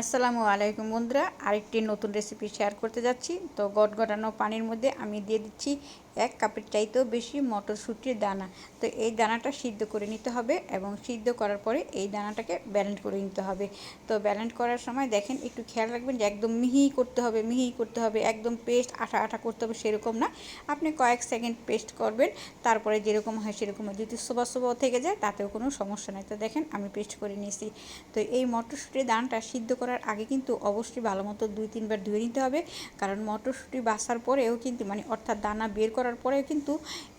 আসসালামু আলাইকুম বন্ধুরা, আরেকটি নতুন রেসিপি শেয়ার করতে যাচ্ছি। তো গট গটগটানো পানির মধ্যে আমি দিয়ে দিচ্ছি এক কাপের চাইতেও বেশি মটরশুঁটির দানা। তো এই দানাটা সিদ্ধ করে নিতে হবে এবং সিদ্ধ করার পরে এই দানাটাকে ব্যালেন্ড করে নিতে হবে। তো ব্যালেন্ড করার সময় দেখেন, একটু খেয়াল রাখবেন যে একদম মিহি করতে হবে, মিহি করতে হবে, একদম পেস্ট আঠা আঠা করতে হবে সেরকম না। আপনি কয়েক সেকেন্ড পেস্ট করবেন, তারপরে যেরকম হয় সেরকম হয়। যদি সোবা সোবাও থেকে যায়, তাতেও কোনো সমস্যা নেই। তো দেখেন, আমি পেস্ট করে নিয়েছি। তো এই মটরশুঁটির দানাটা সিদ্ধ করার আগে কিন্তু অবশ্যই ভালো মতো দুই, তিনবার ধুয়ে নিতে হবে। কারণ মটরশুঁটি বাসার পরেও কিন্তু মানে অর্থাৎ দানা বের করার পরেও কিন্তু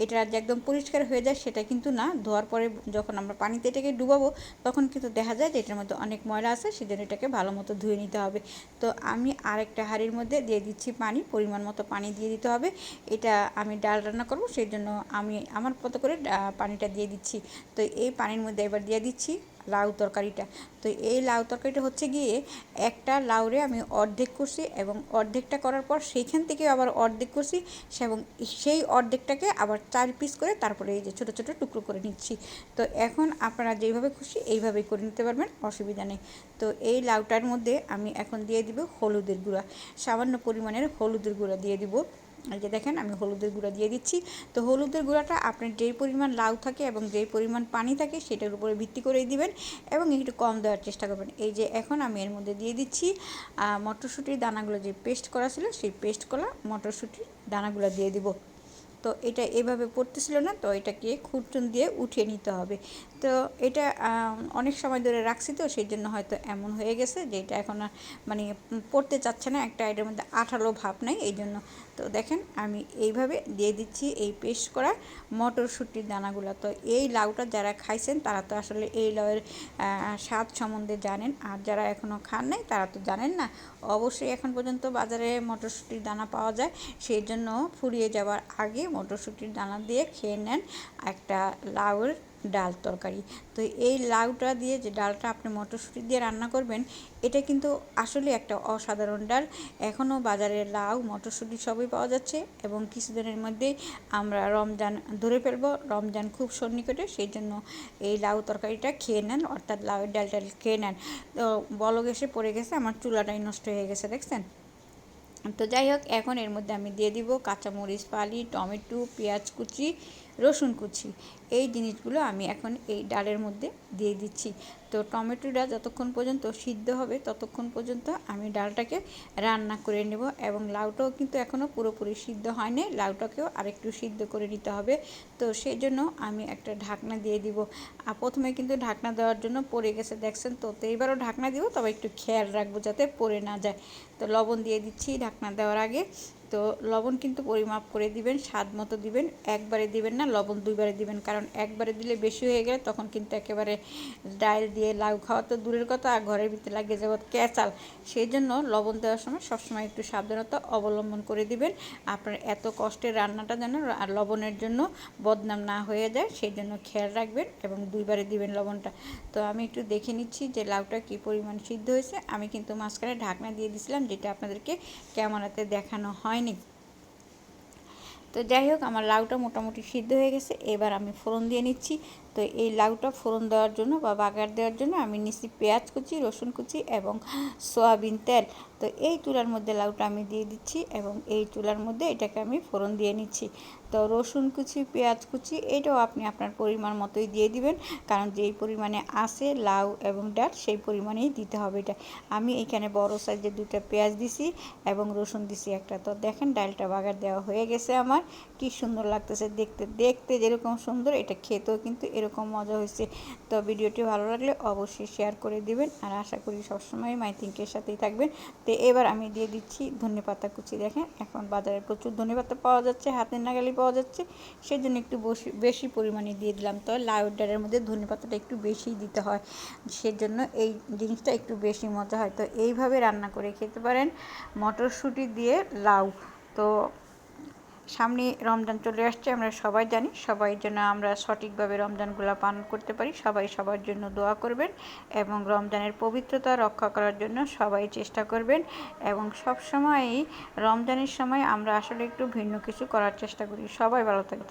এটা যে একদম পরিষ্কার হয়ে যায় সেটা কিন্তু না। ধোয়ার পরে যখন আমরা পানিতে এটাকে ডুবাবো, তখন কিন্তু দেখা যায় যে এটার মধ্যে অনেক ময়লা আছে, সেজন্য এটাকে ভালো মতো ধুয়ে নিতে হবে। তো আমি আরেকটা হাঁড়ির মধ্যে দিয়ে দিচ্ছি পানি, পরিমাণ মতো পানি দিয়ে দিতে হবে। এটা আমি ডাল রান্না করব, সেই জন্য আমি আমার মতো করে পানিটা দিয়ে দিচ্ছি। তো এই পানির মধ্যে এবার দিয়ে দিচ্ছি লাউ তরকারিটা। তো এই লাউ তরকারিটা হচ্ছে গিয়ে একটা লাউরে আমি অর্ধেক করছি এবং অর্ধেকটা করার পর সেইখান থেকে আবার অর্ধেক করছি এবং সেই অর্ধেকটাকে আবার চার পিস করে তারপরে এই যে ছোটো ছোটো টুকরো করে নিচ্ছি। তো এখন আপনারা যেইভাবে খুশি এইভাবেই করে নিতে পারবেন, অসুবিধা নেই। তো এই লাউটার মধ্যে আমি এখন দিয়ে দিব হলুদের গুঁড়া, সামান্য পরিমাণের হলুদের গুঁড়া দিয়ে দিব। এই যে দেখেন, আমি হলুদের গুঁড়া দিয়ে দিচ্ছি। তো হলুদের গুঁড়াটা আপনার যেই পরিমাণ লাউ থাকে এবং যেই পরিমাণ পানি থাকে সেটার উপরে ভিত্তি করেই দিবেন এবং একটু কম দেওয়ার চেষ্টা করবেন। এই যে এখন আমি এর মধ্যে দিয়ে দিচ্ছি মটরশুঁটির দানাগুলো যে পেস্ট করা ছিল, সেই পেস্ট করা মটরশুঁটির দানাগুলো দিয়ে দিব। তো এটা এভাবে পড়তেছিল না, তো এটাকে খুঁটুন দিয়ে উঠিয়ে নিতে হবে। তো এটা অনেক সময় ধরে রাখছি তো, সেই জন্য হয়তো এমন হয়ে গেছে যে এটা এখন মানে পড়তে চাচ্ছে না, একটা এটার মধ্যে আঠালো ভাব নাই, এই জন্য। তো দেখেন, আমি এইভাবে দিয়ে দিচ্ছি এই পেস্ট করা মটরশুঁটির দানাগুলো। তো এই লাউটা যারা খাইছেন, তারা তো আসলে এই লাউয়ের স্বাদ সম্বন্ধে জানেন। আর যারা এখনও খান নাই, তারা তো জানেন না। অবশ্যই এখন পর্যন্ত বাজারে মটরশুঁটির দানা পাওয়া যায়, সেই জন্য ফুরিয়ে যাওয়ার আগে মটরশুঁটির দানা দিয়ে খেয়ে নেন একটা লাউয়ের ডাল তরকারি। তো এই লাউটা দিয়ে যে ডালটা আপনি মটরশুঁটি দিয়ে রান্না করবেন, এটা কিন্তু আসলে একটা অসাধারণ ডাল। এখনও বাজারে লাউ, মটরশুঁটি সবই পাওয়া যাচ্ছে এবং কিছুদিনের মধ্যেই আমরা রমজান ধরে ফেলব। রমজান খুব সন্নিকটে, সেই জন্য এই লাউ তরকারিটা খেয়ে নেন, অর্থাৎ লাউয়ের ডালটা খেয়ে নেন। তো বলক এসে পড়ে গেছে, আমার চুলাটাই নষ্ট হয়ে গেছে, দেখছেন? তো যাই হোক এখন এর মধ্যে আমি দিয়ে দিব কাঁচামরিচ ফালি টমেটো পেঁয়াজ কুচি রসুন কুচি। এই জিনিসগুলো আমি এখন এই ডালের মধ্যে দিয়ে দিচ্ছি। তো টমেটোটা যতক্ষণ পর্যন্ত সিদ্ধ হবে ততক্ষণ পর্যন্ত আমি ডালটাকে রান্না করে নেব এবং লাউটাও কিন্তু এখনও পুরোপুরি সিদ্ধ হয়নি। লাউটাকেও আরেকটু সিদ্ধ করে নিতে হবে। তো সেই জন্য আমি একটা ঢাকনা দিয়ে দিব। আর প্রথমে কিন্তু ঢাকনা দেওয়ার জন্য পড়ে গেছে, দেখছেন তো? তো এইবারও ঢাকনা দিব, তবে একটু খেয়াল রাখব যাতে পড়ে না যায়। তো লবণ দিয়ে দিচ্ছি ঢাকনা দেওয়ার আগে। তো লবণ কিন্তু পরিমাপ করে দিবেন, স্বাদ মতো দিবেন। একবারে দিবেন না, লবণ দুইবারে দিবেন। কারণ একবারে দিলে বেশি হয়ে গেলে তখন কিন্তু একেবারে ডাল দিয়ে লাউ খাওয়া তো দূরের কথা, আর ঘরের ভিতরে লাগিয়ে যাব ক্যাচাল সেই জন্য লবণ দেওয়ার সময় সবসময় একটু সাবধানতা অবলম্বন করে দিবেন। আপনার এত কষ্টের রান্নাটা যেন আর লবণের জন্য বদনাম না হয়ে যায়, সেই জন্য খেয়াল রাখবেন এবং দুইবারে দিবেন লবণটা। তো আমি একটু দেখে নিচ্ছি যে লাউটা কী পরিমাণ সিদ্ধ হয়েছে। আমি কিন্তু মাঝখানে ঢাকনা দিয়ে দিয়েছিলাম যেটা আপনাদেরকে ক্যামেরাতে দেখানো হয় হয়নি। তো যাই হোক, আমার লাউটা মোটামুটি সিদ্ধ হয়ে গেছে। এবার আমি ফোড়ন দিয়ে নিচ্ছি। তো এই লাউটা ফোড়ন দেওয়ার জন্য বা বাগার দেওয়ার জন্য আমি নিচ্ছি পেঁয়াজ কুচি, রসুন কুচি এবং সয়াবিন তেল। তো এই চুলার মধ্যে লাউটা আমি দিয়ে দিচ্ছি এবং এই চুলার মধ্যে এটাকে আমি ফোড়ন দিয়ে নিচ্ছি। তো রসুন কুচি, পেঁয়াজ কুচি এটাও আপনি আপনার পরিমাণ মতোই দিয়ে দিবেন, কারণ যেই পরিমাণে আসে লাউ এবং ডাল সেই পরিমাণেই দিতে হবে এটা। আমি এখানে বড় সাইজের দুটা পেঁয়াজ দিছি এবং রসুন দিছি একটা। তো দেখেন ডালটা বাগার দেওয়া হয়ে গেছে আমার। কি সুন্দর লাগতেছে দেখতে। দেখতে যেরকম সুন্দর, এটা খেতেও কিন্তু এরকম মজা হয়েছে। তো ভিডিওটি ভালো লাগলে অবশ্যই শেয়ার করে দিবেন। আর আশা করি সবসময় মাইথিঙ্কের সাথেই থাকবেন। তো এবার আমি দিয়ে দিচ্ছি ধনে পাতা কুচি। দেখেন, এখন বাজারে প্রচুর ধনে পাতা পাওয়া যাচ্ছে হাতের নাগালি পাওয়া যাচ্ছে। সেই জন্য একটু বেশি বেশি পরিমাণে দিয়ে দিলাম। তো লাউ ডালের মধ্যে ধনে পাতাটা একটু বেশি দিতে হয়। সেজন্য এই জিনিসটা একটু বেশি মজা হয়। তো এইভাবে রান্না করে খেতে পারেন মটরশুঁটি দিয়ে লাউ। তো সামনে রমজান চলে আসছে, আমরা সবাই জানি, সবাই যেন আমরা সঠিকভাবে রমজানগুলো পালন করতে পারি, সবাই সবার জন্য দোয়া করবেন এবং রমজানের পবিত্রতা রক্ষা করার জন্য সবাই চেষ্টা করবেন এবং সব সময় রমজানের সময় আমরা আসলে একটু ভিন্ন কিছু করার চেষ্টা করি। সবাই ভালো থাকে